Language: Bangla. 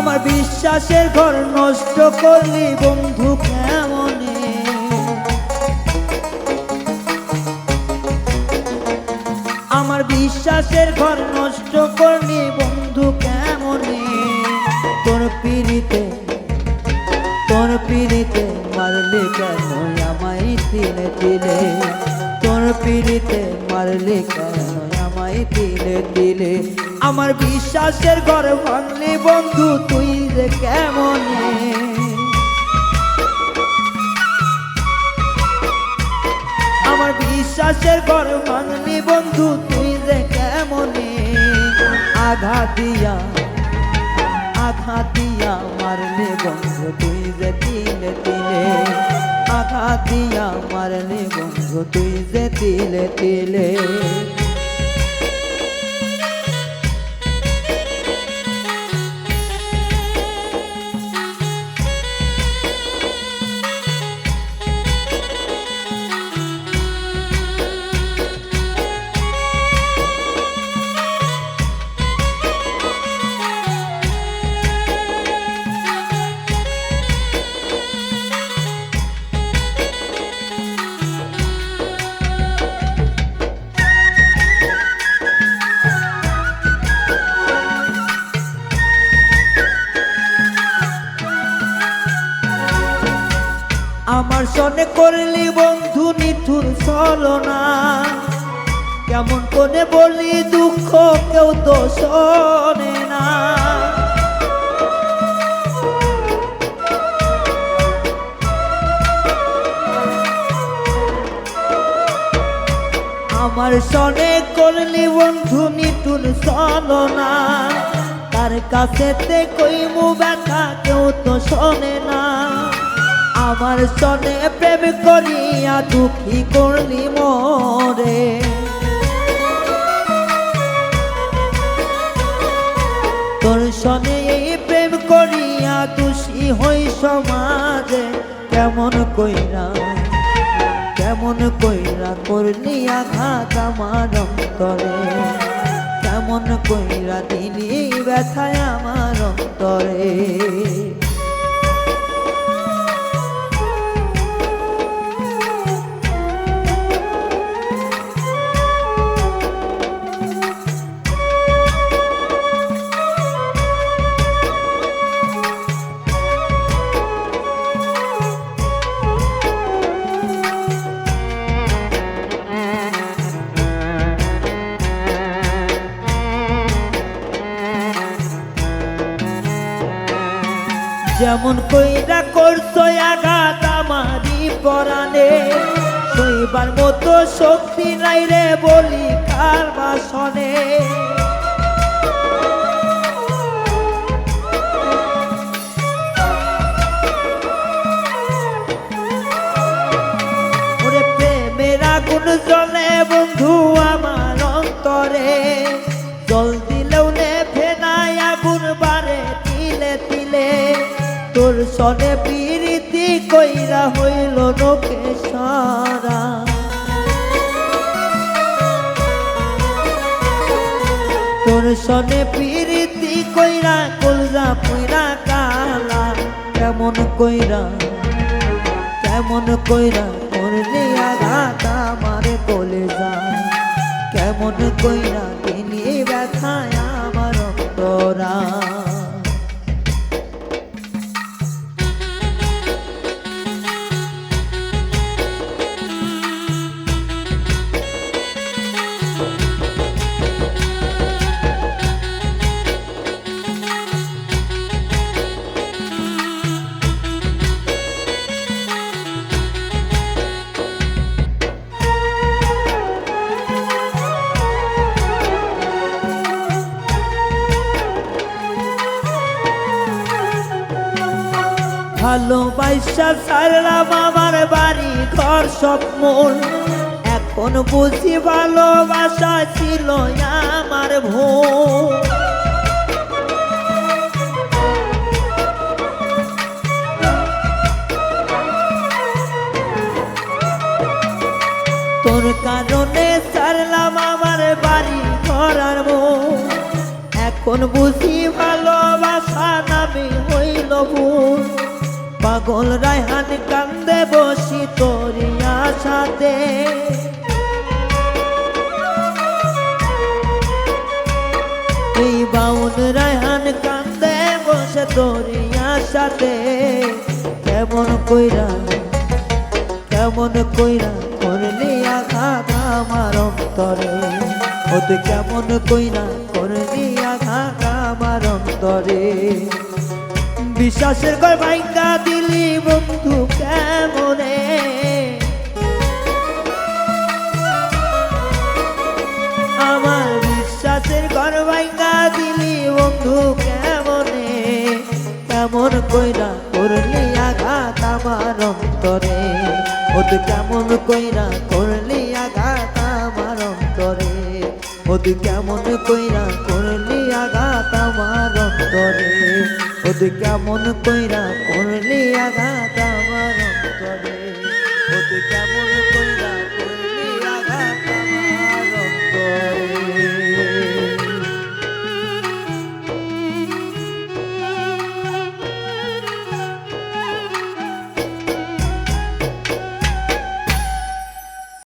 আমার বিশ্বাসের ঘর নষ্ট করলি বন্ধু কেমনে? আমার বিশ্বাসের ঘর নষ্ট করলি বন্ধু কেমনে? তোর পিড়িতে তোর পিড়িতে মারলে কেন আমায় তিলে তিলে? তোর পিড়িতে মারলে কেন তিলে তিলে আমার বিশ্বাসের ঘর ভাঙলি বন্ধু, তুই যে কেমনে? আমার বিশ্বাসের ঘর ভাঙলি বন্ধু, তুই যে কেমনে? আঘাত দিয়া আঘাত দিয়া মারলে বন্ধু, তুই যে তিলে তিলে আঘাত দিয়া মারলে বন্ধু, তুই যে তিলে তিলে সনে করলি বন্ধু নিঠুর না কেমন করে বলি দুঃখ কেউ তো শোনে না। আমার সনে করলি বন্ধু নিঠুর না তার কাছেতে কইমু ব্যথা কেউ তো শোনে না। আমার সনে প্রেম করিয়া দুঃখী করলি মরে। তোর সনে এই প্রেম করিয়া দোষী হই সমাজে। কেমন কইরা কেমন কইরা করলি আঘাত আমার অন্তরে। কেমন কইরা দিলি ব্যথায় আমার অন্তরে। যেমন কইরা করছ আঘাত আমারই পরাণে, শৈবার মতো শক্তি নাই রে বলি কার বাসনে। জ্বলে বন্ধু সনে প্রীতি কইরা হইল লোকে সারা তোর সনে প্রীতি কইরা কলজা পুইরা কালা, কেমন কইরা কেমন কইরা করলে আঘাত আমার বলে যায় কেমন কইরা তিনি ব্যথায় আমার অন্তরা ভালোবাসা সারলাম আমার বাড়ি ঘর সব মন এখন বুঝি ভালোবাসা ছিল আমার ভুল। তোর কারণে সারলাম আমার বাড়ি ঘর আর মন এখন বুঝি ভালোবাসা নামে হইল ভুল। পাগল রায়হান কান্দে বসি তোরি সাথে এই বাউন রায়হান কান্দে বসে তোরি সাথে কেমন কইরা কেমন কইরা করলি আঘাত আমার অন্তরে। ও তুই কেমন কইরা করলি আঘাত আমার অন্তরে। বিশ্বাসের কর ভাইঙ্গা দিলি বন্ধু কেমনে? আমার বিশ্বাসের ঘর ভাইঙ্গা দিলি বন্ধু কেমনে? কেমন কইরা করলি আঘাত আমার অন্তরে? ও তুই কেমন কইরা করলি আঘাত আমার অন্তরে? ও তুই কেমন কইরা তুই কেমন কইরা করলি আঘাত আমার অন্তরে। তুই কেমন